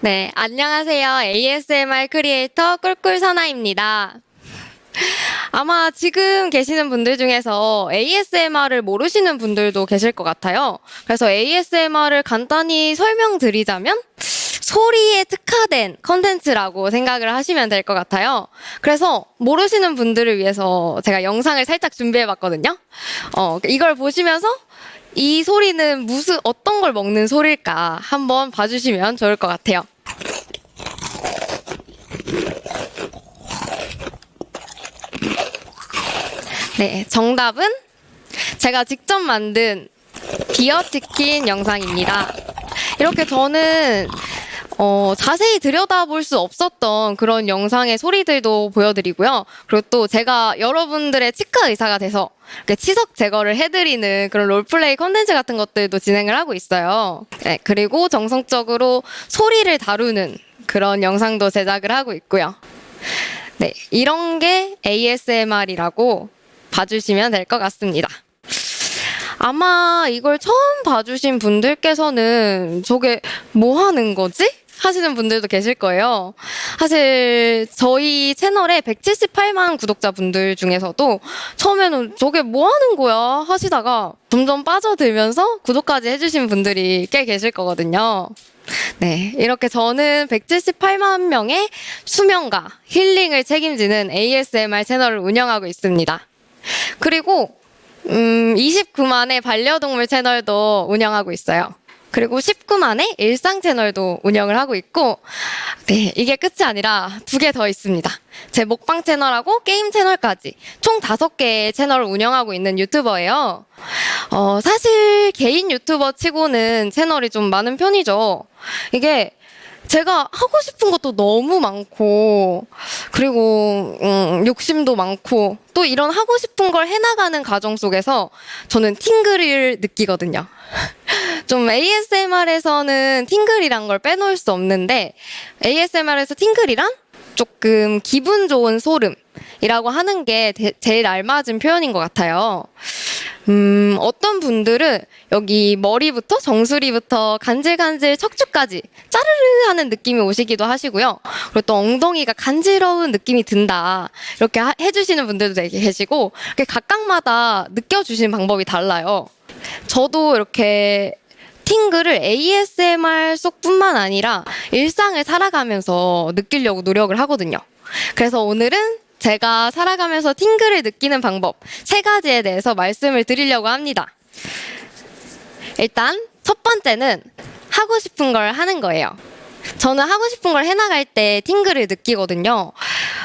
네, 안녕하세요. ASMR 크리에이터 꿀꿀선아입니다. 아마 지금 계시는 분들 중에서 ASMR을 모르시는 분들도 계실 것 같아요. 그래서 ASMR을 간단히 설명드리자면 소리에 특화된 컨텐츠라고 생각을 하시면 될 것 같아요. 그래서 모르시는 분들을 위해서 제가 영상을 살짝 준비해 봤거든요. 어, 이걸 보시면서 이 소리는 무슨, 어떤 걸 먹는 소리일까 한번 봐주시면 좋을 것 같아요. 네, 정답은 제가 직접 만든 비어치킨 영상입니다. 이렇게 저는 어, 자세히 들여다볼 수 없었던 그런 영상의 소리들도 보여드리고요. 그리고 또 제가 여러분들의 치과 의사가 돼서 이렇게 치석 제거를 해드리는 그런 롤플레이 컨텐츠 같은 것들도 진행을 하고 있어요. 네, 그리고 정성적으로 소리를 다루는 그런 영상도 제작을 하고 있고요. 네, 이런 게 ASMR이라고 봐주시면 될 것 같습니다. 아마 이걸 처음 봐주신 분들께서는 저게 뭐 하는 거지? 하시는 분들도 계실 거예요. 사실 저희 채널에 178만 구독자분들 중에서도 처음에는 저게 뭐 하는 거야 하시다가 점점 빠져들면서 구독까지 해주신 분들이 꽤 계실 거거든요. 네, 이렇게 저는 178만 명의 수면과 힐링을 책임지는 ASMR 채널을 운영하고 있습니다. 그리고 음, 29만의 반려동물 채널도 운영하고 있어요. 그리고 19만의 일상 채널도 운영을 하고 있고, 네, 이게 끝이 아니라 두 개 더 있습니다. 제 먹방 채널하고 게임 채널까지 총 다섯 개의 채널을 운영하고 있는 유튜버예요. 어, 사실 개인 유튜버 치고는 채널이 좀 많은 편이죠. 이게 제가 하고 싶은 것도 너무 많고, 그리고, 음, 욕심도 많고, 또 이런 하고 싶은 걸 해나가는 과정 속에서 저는 팅글을 느끼거든요. 좀 ASMR에서는 팅글이란 걸 빼놓을 수 없는데, ASMR에서 팅글이란 조금 기분 좋은 소름이라고 하는 게 대- 제일 알맞은 표현인 것 같아요. 음, 어떤 분들은 여기 머리부터 정수리부터 간질간질 척추까지 짜르르 하는 느낌이 오시기도 하시고요. 그리고 또 엉덩이가 간지러운 느낌이 든다. 이렇게 하- 해주시는 분들도 계시고, 이렇게 각각마다 느껴주시는 방법이 달라요. 저도 이렇게 팅글을 ASMR 속뿐만 아니라 일상을 살아가면서 느끼려고 노력을 하거든요. 그래서 오늘은 제가 살아가면서 팅글을 느끼는 방법 세 가지에 대해서 말씀을 드리려고 합니다. 일단 첫 번째는 하고 싶은 걸 하는 거예요. 저는 하고 싶은 걸 해나갈 때 팅글을 느끼거든요.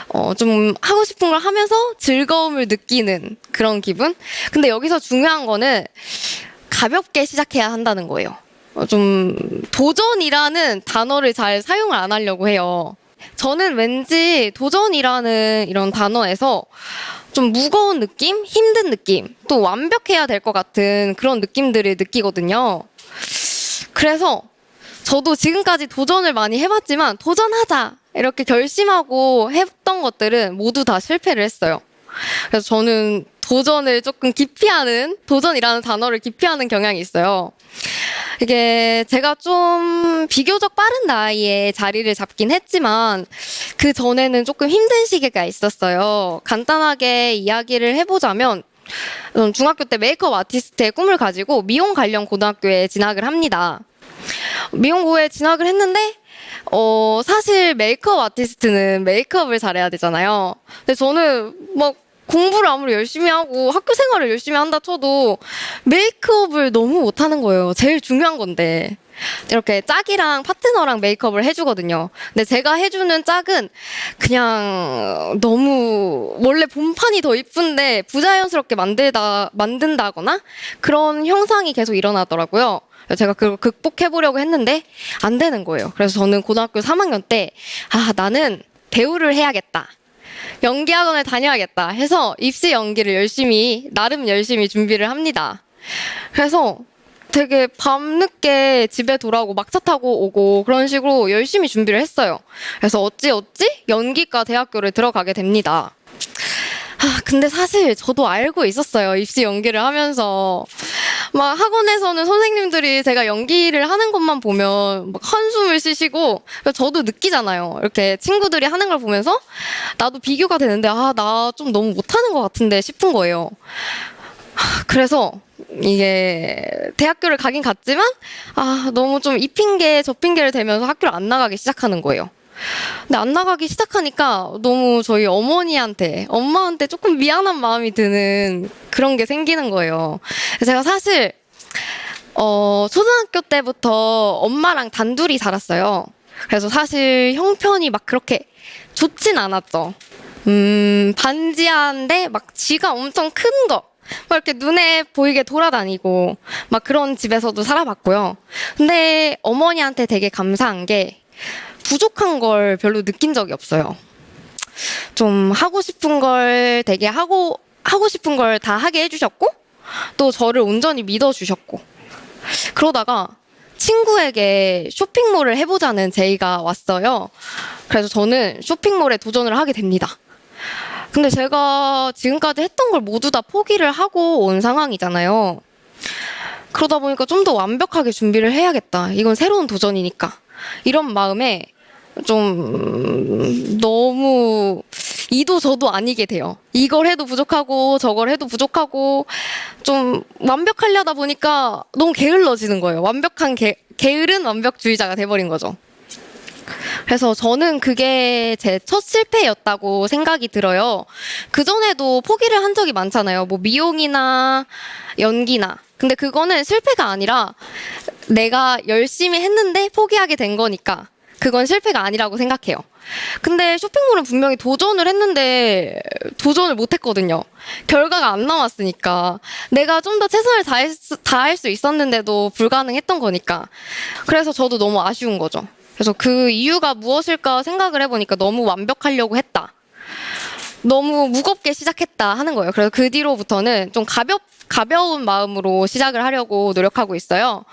어, 좀 하고 싶은 걸 하면서 즐거움을 느끼는 그런 기분? 근데 여기서 중요한 거는 가볍게 시작해야 한다는 거예요. 어, 좀 도전이라는 단어를 잘 사용을 안 하려고 해요. 저는 왠지 도전이라는 이런 단어에서 좀 무거운 느낌, 힘든 느낌, 또 완벽해야 될 것 같은 그런 느낌들을 느끼거든요. 그래서 저도 지금까지 도전을 많이 해봤지만 도전하자 이렇게 결심하고 했던 것들은 모두 다 실패를 했어요. 그래서 저는 도전을 조금 기피하는 도전이라는 단어를 기피하는 경향이 있어요. 이게 제가 좀 비교적 빠른 나이에 자리를 잡긴 했지만 그 전에는 조금 힘든 시기가 있었어요. 간단하게 이야기를 해보자면 중학교 때 메이크업 아티스트의 꿈을 가지고 미용 관련 고등학교에 진학을 합니다. 미용고에 진학을 했는데 어 사실 메이크업 아티스트는 메이크업을 잘해야 되잖아요. 근데 저는 막 공부를 아무리 열심히 하고 학교 생활을 열심히 한다 쳐도 메이크업을 너무 못하는 거예요. 제일 중요한 건데. 이렇게 짝이랑 파트너랑 메이크업을 해주거든요. 근데 제가 해주는 짝은 그냥 너무 원래 본판이 더 이쁜데 부자연스럽게 만들다 만든다거나 그런 형상이 계속 일어나더라고요. 제가 그걸 극복해 보려고 했는데 안 되는 거예요. 그래서 저는 고등학교 3학년 때 아 나는 배우를 해야겠다. 연기학원을 다녀야겠다 해서 입시 연기를 열심히 나름 열심히 준비를 합니다. 그래서 되게 밤늦게 집에 돌아오고 막차 타고 오고 그런 식으로 열심히 준비를 했어요. 그래서 어찌 어찌 연기과 대학교를 들어가게 됩니다. 아, 근데 사실 저도 알고 있었어요. 입시 연기를 하면서. 막 학원에서는 선생님들이 제가 연기를 하는 것만 보면 막 한숨을 쉬시고 저도 느끼잖아요. 이렇게 친구들이 하는 걸 보면서 나도 비교가 되는데 아, 나 좀 너무 못하는 것 같은데 싶은 거예요. 아, 그래서 이게 대학교를 가긴 갔지만 아, 너무 좀 이 핑계 저 핑계를 대면서 학교를 안 나가기 시작하는 거예요. 근데 안 나가기 시작하니까 너무 저희 어머니한테, 엄마한테 조금 미안한 마음이 드는 그런 게 생기는 거예요. 제가 사실, 어, 초등학교 때부터 엄마랑 단둘이 살았어요. 그래서 사실 형편이 막 그렇게 좋진 않았죠. 음, 반지하인데 막 쥐가 엄청 큰 거. 막 이렇게 눈에 보이게 돌아다니고 막 그런 집에서도 살아봤고요. 근데 어머니한테 되게 감사한 게 부족한 걸 별로 느낀 적이 없어요. 좀 하고 싶은 걸 되게 하고 하고 싶은 걸 다 하게 해주셨고 또 저를 온전히 믿어주셨고 그러다가 친구에게 쇼핑몰을 해보자는 제의가 왔어요. 그래서 저는 쇼핑몰에 도전을 하게 됩니다. 근데 제가 지금까지 했던 걸 모두 다 포기를 하고 온 상황이잖아요. 그러다 보니까 좀 더 완벽하게 준비를 해야겠다. 이건 새로운 도전이니까. 이런 마음에 좀 너무 이도 저도 아니게 돼요. 이걸 해도 부족하고 저걸 해도 부족하고 좀 완벽하려다 보니까 너무 게을러지는 거예요. 완벽한 게, 게으른 완벽주의자가 돼버린 거죠. 그래서 저는 그게 제 첫 실패였다고 생각이 들어요. 그전에도 포기를 한 적이 많잖아요. 뭐 미용이나 연기나. 근데 그거는 실패가 아니라 내가 열심히 했는데 포기하게 된 거니까 그건 실패가 아니라고 생각해요. 근데 쇼핑몰은 분명히 도전을 했는데 도전을 못 했거든요. 결과가 안 나왔으니까. 내가 좀 더 최선을 다할 수, 있었는데도 불가능했던 거니까. 그래서 저도 너무 아쉬운 거죠. 그래서 그 이유가 무엇일까 생각을 해보니까 너무 완벽하려고 했다. 너무 무겁게 시작했다 하는 거예요. 그래서 그 뒤로부터는 좀 가볍, 가벼운 마음으로 시작을 하려고 노력하고 있어요.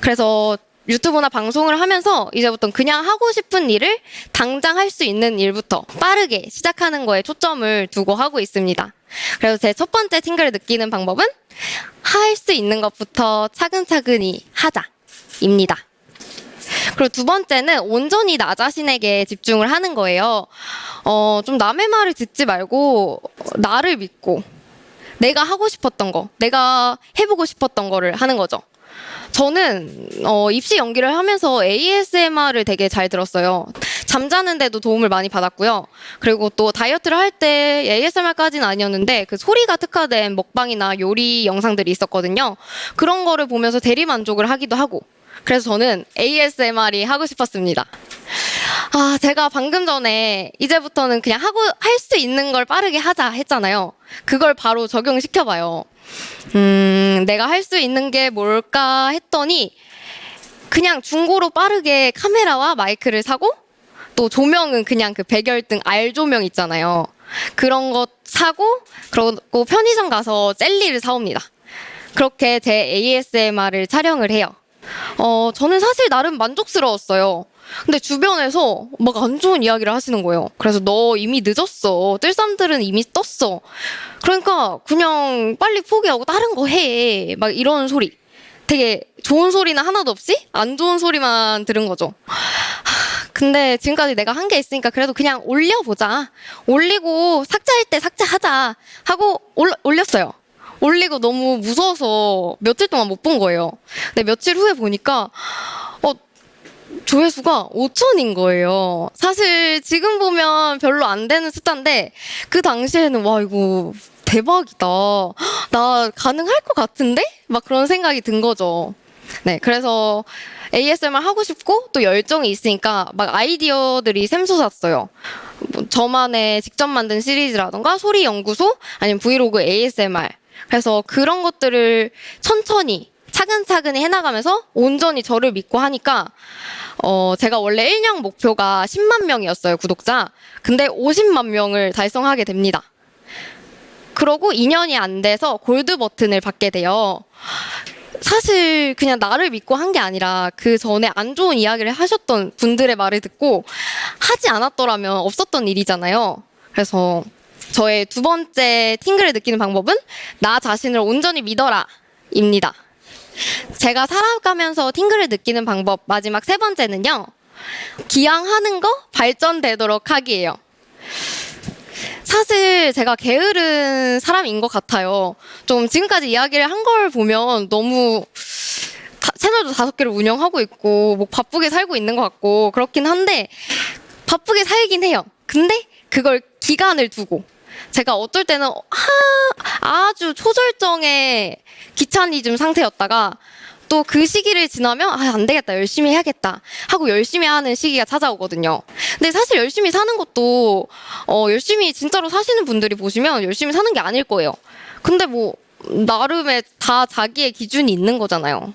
그래서 유튜브나 방송을 하면서 이제부터는 그냥 하고 싶은 일을 당장 할 수 있는 일부터 빠르게 시작하는 거에 초점을 두고 하고 있습니다. 그래서 제 첫 번째 팅글을 느끼는 방법은 할 수 있는 것부터 차근차근히 하자입니다. 그리고 두 번째는 온전히 나 자신에게 집중을 하는 거예요. 어, 좀 남의 말을 듣지 말고 나를 믿고 내가 하고 싶었던 거, 내가 해보고 싶었던 거를 하는 거죠. 저는 어, 입시 연기를 하면서 ASMR을 되게 잘 들었어요. 잠자는데도 도움을 많이 받았고요. 그리고 또 다이어트를 할 때 ASMR까지는 아니었는데 그 소리가 특화된 먹방이나 요리 영상들이 있었거든요. 그런 거를 보면서 대리 만족을 하기도 하고. 그래서 저는 ASMR이 하고 싶었습니다. 아, 제가 방금 전에 이제부터는 그냥 하고 할 수 있는 걸 빠르게 하자 했잖아요. 그걸 바로 적용시켜봐요. 음, 내가 할 수 있는 게 뭘까 했더니 그냥 중고로 빠르게 카메라와 마이크를 사고 또 조명은 그냥 그 백열등 알 조명 있잖아요. 그런 것 사고 그리고 편의점 가서 젤리를 사옵니다. 그렇게 제 ASMR을 촬영을 해요. 어, 저는 사실 나름 만족스러웠어요. 근데 주변에서 막 안 좋은 이야기를 하시는 거예요. 그래서 너 이미 늦었어. 뜰삼들은 이미 떴어. 그러니까 그냥 빨리 포기하고 다른 거 해. 막 이런 소리. 되게 좋은 소리는 하나도 없이 안 좋은 소리만 들은 거죠. 하, 근데 지금까지 내가 한 게 있으니까 그래도 그냥 올려보자. 올리고 삭제할 때 삭제하자. 하고 올, 올렸어요. 올리고 너무 무서워서 며칠 동안 못 본 거예요. 근데 며칠 후에 보니까 어, 조회수가 5천인 거예요. 사실 지금 보면 별로 안 되는 숫자인데 그 당시에는 와 이거 대박이다. 나 가능할 것 같은데? 막 그런 생각이 든 거죠. 네, 그래서 ASMR 하고 싶고 또 열정이 있으니까 막 아이디어들이 샘솟았어요. 뭐 저만의 직접 만든 시리즈라던가 소리 연구소 아니면 브이로그 ASMR. 그래서 그런 것들을 천천히 차근차근히 해나가면서 온전히 저를 믿고 하니까 어, 제가 원래 1년 목표가 10만 명이었어요, 구독자. 근데 50만 명을 달성하게 됩니다. 그러고 2년이 안 돼서 골드 버튼을 받게 돼요. 사실 그냥 나를 믿고 한 게 아니라 그 전에 안 좋은 이야기를 하셨던 분들의 말을 듣고 하지 않았더라면 없었던 일이잖아요. 그래서 저의 두 번째 팅글을 느끼는 방법은 나 자신을 온전히 믿어라 입니다. 제가 살아가면서 팅글을 느끼는 방법 마지막 세 번째는요. 기양하는 거 발전되도록 하기예요. 사실 제가 게으른 사람인 것 같아요. 좀 지금까지 이야기를 한 걸 보면 너무 다- 채널도 다섯 개를 운영하고 있고 뭐 바쁘게 살고 있는 것 같고 그렇긴 한데 바쁘게 살긴 해요. 근데 그걸 기간을 두고 제가 어떨 때는 하, 아주 초절정의 귀차니즘 상태였다가 또 그 시기를 지나면 아, 안 되겠다. 열심히 해야겠다. 하고 열심히 하는 시기가 찾아오거든요. 근데 사실 열심히 사는 것도 어, 열심히 진짜로 사시는 분들이 보시면 열심히 사는 게 아닐 거예요. 근데 뭐 나름의 다 자기의 기준이 있는 거잖아요.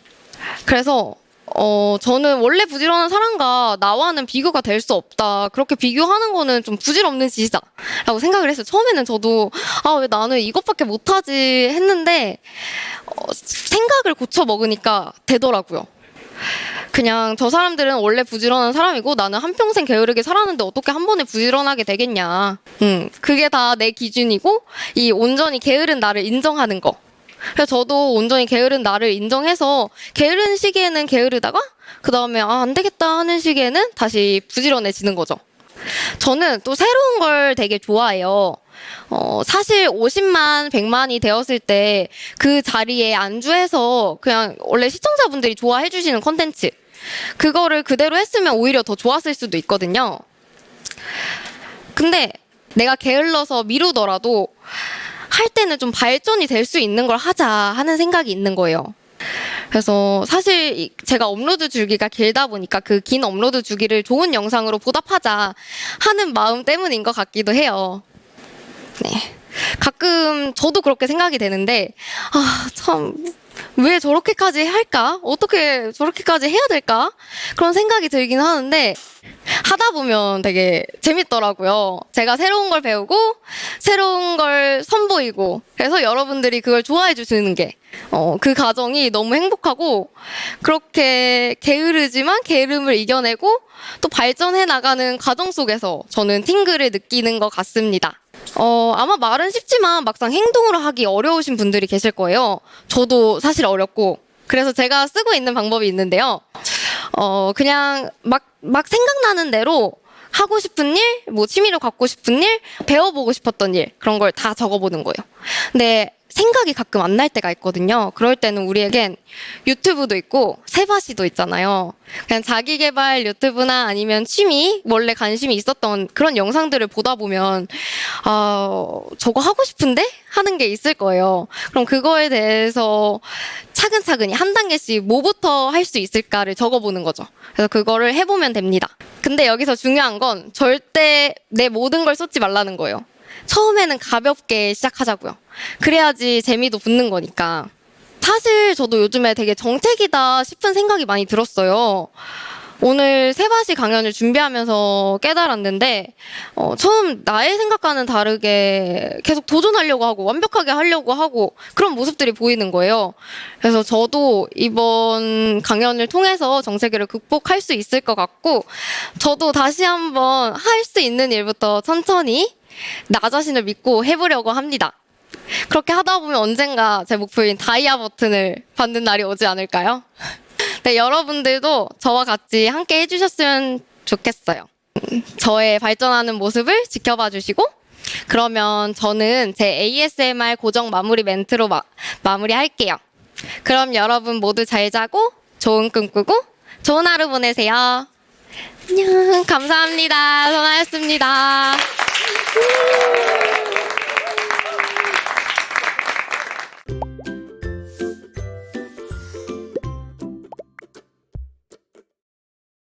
그래서 어 저는 원래 부지런한 사람과 나와는 비교가 될 수 없다. 그렇게 비교하는 거는 좀 부질없는 짓이다라고 생각을 했어요. 처음에는 저도 아 왜 나는 이것밖에 못하지 했는데 어, 생각을 고쳐 먹으니까 되더라고요. 그냥 저 사람들은 원래 부지런한 사람이고 나는 한평생 게으르게 살았는데 어떻게 한 번에 부지런하게 되겠냐. 음, 그게 다 내 기준이고 이 온전히 게으른 나를 인정하는 거. 그래서 저도 온전히 게으른 나를 인정해서 게으른 시기에는 게으르다가 그 다음에 아, 안 되겠다 하는 시기에는 다시 부지런해지는 거죠. 저는 또 새로운 걸 되게 좋아해요. 어, 사실 50만, 100만이 되었을 때 그 자리에 안주해서 그냥 원래 시청자분들이 좋아해 주시는 컨텐츠. 그거를 그대로 했으면 오히려 더 좋았을 수도 있거든요. 근데 내가 게을러서 미루더라도 할 때는 좀 발전이 될 수 있는 걸 하자 하는 생각이 있는 거예요. 그래서 사실 이- 제가 업로드 주기가 길다 보니까 그 긴 업로드 주기를 좋은 영상으로 보답하자 하는 마음 때문인 것 같기도 해요. 네. 가끔 저도 그렇게 생각이 되는데, 아, 참, 왜 저렇게까지 할까? 어떻게 저렇게까지 해야 될까? 그런 생각이 들긴 하는데, 하다 보면 되게 재밌더라고요. 제가 새로운 걸 배우고, 새로운 걸 선보이고, 그래서 여러분들이 그걸 좋아해 주시는 게, 어, 그 과정이 너무 행복하고, 그렇게 게으르지만 게으름을 이겨내고, 또 발전해 나가는 과정 속에서 저는 팅글을 느끼는 것 같습니다. 어, 아마 말은 쉽지만 막상 행동으로 하기 어려우신 분들이 계실 거예요. 저도 사실 어렵고. 그래서 제가 쓰고 있는 방법이 있는데요. 어, 그냥 막, 막 생각나는 대로 하고 싶은 일, 뭐 취미로 갖고 싶은 일, 배워보고 싶었던 일, 그런 걸 다 적어보는 거예요. 근데 생각이 가끔 안 날 때가 있거든요. 그럴 때는 우리에겐 유튜브도 있고 세바시도 있잖아요. 그냥 자기 개발 유튜브나 아니면 취미, 원래 관심이 있었던 그런 영상들을 보다 보면 아, 저거 하고 싶은데? 하는 게 있을 거예요. 그럼 그거에 대해서 차근차근히 한 단계씩 뭐부터 할 수 있을까를 적어보는 거죠. 그래서 그거를 해보면 됩니다. 근데 여기서 중요한 건 절대 내 모든 걸 쏟지 말라는 거예요. 처음에는 가볍게 시작하자고요. 그래야지 재미도 붙는 거니까. 사실 저도 요즘에 되게 정책이다 싶은 생각이 많이 들었어요. 오늘 세바시 강연을 준비하면서 깨달았는데, 어, 처음 나의 생각과는 다르게 계속 도전하려고 하고 완벽하게 하려고 하고 그런 모습들이 보이는 거예요. 그래서 저도 이번 강연을 통해서 정체기를 극복할 수 있을 것 같고, 저도 다시 한번 할 수 있는 일부터 천천히 나 자신을 믿고 해보려고 합니다. 그렇게 하다 보면 언젠가 제 목표인 다이아 버튼을 받는 날이 오지 않을까요? 네, 여러분들도 저와 같이 함께 해주셨으면 좋겠어요. 음, 저의 발전하는 모습을 지켜봐 주시고, 그러면 저는 제 ASMR 고정 마무리 멘트로 마, 마무리할게요. 그럼 여러분 모두 잘 자고, 좋은 꿈 꾸고, 좋은 하루 보내세요. 안녕, 감사합니다. 전화였습니다.